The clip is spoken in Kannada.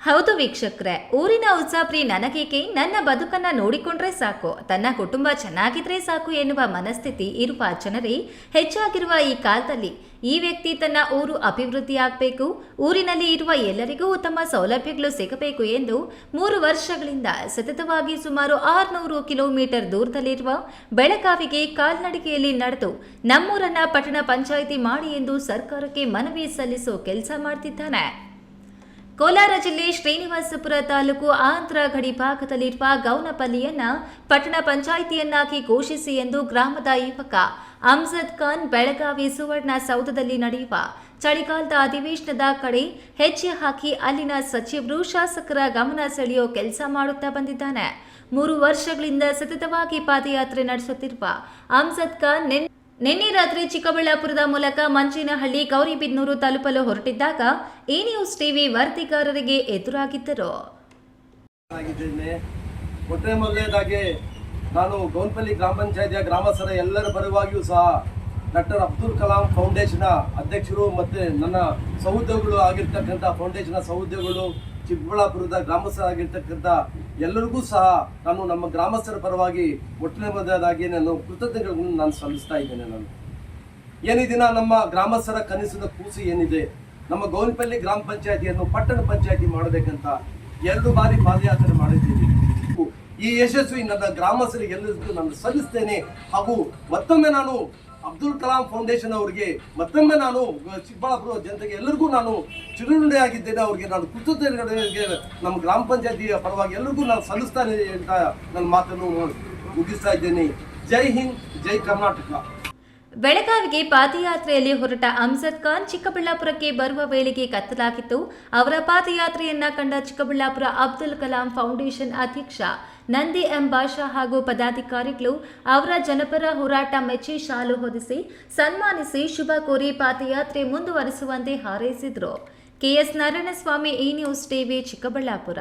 ಹೌದು ವೀಕ್ಷಕ್ರೆ, ಊರಿನ ಉತ್ಸಾಪ್ರಿ ನನಗೇಕೆ ನನ್ನ ಬದುಕನ್ನ ನೋಡಿಕೊಂಡ್ರೆ ಸಾಕು. ತನ್ನ ಕುಟುಂಬ ಚೆನ್ನಾಗಿದ್ರೆ ಸಾಕು ಎನ್ನುವ ಮನಸ್ಥಿತಿ ಇರುವ ಜನರೇ ಹೆಚ್ಚಾಗಿರುವ ಈ ಕಾಲದಲ್ಲಿ ಈ ವ್ಯಕ್ತಿ ತನ್ನ ಊರು ಅಭಿವೃದ್ಧಿಯಾಗಬೇಕು, ಊರಿನಲ್ಲಿ ಇರುವ ಎಲ್ಲರಿಗೂ ಉತ್ತಮ ಸೌಲಭ್ಯಗಳು ಸಿಗಬೇಕು ಎಂದು ಮೂರು ವರ್ಷಗಳಿಂದ ಸತತವಾಗಿ ಸುಮಾರು ಆರುನೂರು ಕಿಲೋಮೀಟರ್ ದೂರದಲ್ಲಿರುವ ಬೆಳಗಾವಿಗೆ ಕಾಲ್ನಡಿಗೆಯಲ್ಲಿ ನಡೆದು ನಮ್ಮೂರನ್ನ ಪಟ್ಟಣ ಪಂಚಾಯಿತಿ ಮಾಡಿ ಎಂದು ಸರ್ಕಾರಕ್ಕೆ ಮನವಿ ಸಲ್ಲಿಸೋ ಕೆಲಸ ಮಾಡ್ತಿದ್ದಾನೆ. ಕೋಲಾರ ಜಿಲ್ಲೆ ಶ್ರೀನಿವಾಸಪುರ ತಾಲೂಕು ಆಂಧ್ರ ಗಡಿ ಭಾಗದಲ್ಲಿರುವ ಗೌನಪಲ್ಲಿಯನ್ನ ಪಟ್ಟಣ ಪಂಚಾಯಿತಿಯನ್ನಾಗಿ ಘೋಷಿಸಿ ಎಂದು ಗ್ರಾಮದ ಯುವಕ ಅಮ್ಜದ್ ಖಾನ್ ಬೆಳಗಾವಿ ಸುವರ್ಣ ಸೌಧದಲ್ಲಿ ನಡೆಯುವ ಚಳಿಗಾಲದ ಅಧಿವೇಶನದ ಕಡೆ ಹೆಜ್ಜೆ ಹಾಕಿ ಅಲ್ಲಿನ ಸಚಿವರು ಶಾಸಕರ ಗಮನ ಸೆಳೆಯೋ ಕೆಲಸ ಮಾಡುತ್ತಾ ಬಂದಿದ್ದಾನೆ. ಮೂರು ವರ್ಷಗಳಿಂದ ಸತತವಾಗಿ ಪಾದಯಾತ್ರೆ ನಡೆಸುತ್ತಿರುವ ಅಮ್ಜದ್ ಖಾನ್ ನಿನ್ನೆ ರಾತ್ರಿ ಚಿಕ್ಕಬಳ್ಳಾಪುರದ ಮೂಲಕ ಮಂಚೇನಹಳ್ಳಿ ಗೌರಿಬಿದ್ನೂರು ತಲುಪಲು ಹೊರಟಿದ್ದಾಗ ಈ ನ್ಯೂಸ್ ಟಿವಿ ವರದಿಗಾರರಿಗೆ ಎದುರಾಗಿದ್ದರು. ಮೊಟ್ಟ ಮೊದಲನೇದಾಗಿ ನಾನು ಗೌನ್ಪಲ್ಲಿ ಗ್ರಾಮ ಪಂಚಾಯತಿಯ ಗ್ರಾಮಸ್ಥರ ಎಲ್ಲರ ಪರವಾಗಿಯೂ ಸಹ ಡಾಕ್ಟರ್ ಅಬ್ದುಲ್ ಕಲಾಂ ಫೌಂಡೇಶನ್ ಅಧ್ಯಕ್ಷರು ಮತ್ತು ನನ್ನ ಸಹೋದ್ಯೋಗಿಗಳು ಆಗಿರ್ತಕ್ಕಂಥ ಫೌಂಡೇಶನ್ ಸಹೋದ್ಯೋಗಿಗಳು ಚಿಕ್ಕಬಳ್ಳಾಪುರದ ಗ್ರಾಮಸ್ಥರಾಗಿರ್ತಕ್ಕಂಥ ಎಲ್ಲರಿಗೂ ಸಹ ನಾನು ನಮ್ಮ ಗ್ರಾಮಸ್ಥರ ಪರವಾಗಿ ಮೊದಲನೇದಾಗಿ ನಾನು ಕೃತಜ್ಞತೆಗಳನ್ನು ನಾನು ಸಲ್ಲಿಸ್ತಾ ಇದ್ದೇನೆ ನಾನು. ಏನಿದಿನ ದಿನ ನಮ್ಮ ಗ್ರಾಮಸ್ಥರ ಕನಸಿನ ಕೂಸು ಏನಿದೆ, ನಮ್ಮ ಗೌನ್ಪಲ್ಲಿ ಗ್ರಾಮ ಪಂಚಾಯತಿಯನ್ನು ಪಟ್ಟಣ ಪಂಚಾಯಿತಿ ಮಾಡಬೇಕಂತ ಎರಡು ಬಾರಿ ಪಾದಯಾತ್ರೆ ಮಾಡಿದ್ದೀವಿ. ಈ ಯಶಸ್ವಿ ನನ್ನ ಗ್ರಾಮಸ್ಥರಿಗೆ ಎಲ್ಲರಿಗೂ ನಾನು ಸಲ್ಲಿಸ್ತೇನೆ ಹಾಗೂ ಮತ್ತೊಮ್ಮೆ ನಾನು ಅಬ್ದುಲ್ ಕಲಾಂ ಫೌಂಡೇಶನ್ ಅವರಿಗೆ ಮತ್ತೊಮ್ಮೆ ನಾನು ಚಿಕ್ಕಬಳ್ಳಾಪುರ ಜನತೆಗೆ ಎಲ್ಲರಿಗೂ ನಾನು ಚಿರುನುಡಿಯಾಗಿದ್ದೇನೆ ಅವರಿಗೆ ನಾನು ಕೃತಜ್ಞತೆಗಳಿಗೆ ನಮ್ಮ ಗ್ರಾಮ ಪಂಚಾಯತಿಯ ಪರವಾಗಿ ಎಲ್ಲರಿಗೂ ನಾನು ಸಲ್ಲಿಸ್ತಾನೆ ಅಂತ ನನ್ನ ಮಾತನ್ನು ಮುಗಿಸ್ತಾ ಇದ್ದೇನೆ. ಜೈ ಹಿಂದ್, ಜೈ ಕರ್ನಾಟಕ. ಬೆಳಗಾವಿಗೆ ಪಾದಯಾತ್ರೆಯಲ್ಲಿ ಹೊರಟ ಅಮ್ಜದ್ ಖಾನ್ ಚಿಕ್ಕಬಳ್ಳಾಪುರಕ್ಕೆ ಬರುವ ವೇಳೆಗೆ ಕತ್ತಲಾಗಿತ್ತು. ಅವರ ಪಾದಯಾತ್ರೆಯನ್ನ ಕಂಡ ಚಿಕ್ಕಬಳ್ಳಾಪುರ ಅಬ್ದುಲ್ ಕಲಾಂ ಫೌಂಡೇಶನ್ ಅಧ್ಯಕ್ಷ ನಂದಿ ಎಂ ಬಾಷಾ ಹಾಗೂ ಪದಾಧಿಕಾರಿಗಳು ಅವರ ಜನಪರ ಹೋರಾಟ ಮೆಚ್ಚಿ ಶಾಲು ಹೊದಿಸಿ ಸನ್ಮಾನಿಸಿ ಶುಭ ಕೋರಿ ಪಾದಯಾತ್ರೆ ಮುಂದುವರಿಸುವಂತೆ ಹಾರೈಸಿದರು. ಕೆಎಸ್ ನಾರಾಯಣಸ್ವಾಮಿ ಈ ನ್ಯೂಸ್ ಟಿವಿ ಚಿಕ್ಕಬಳ್ಳಾಪುರ.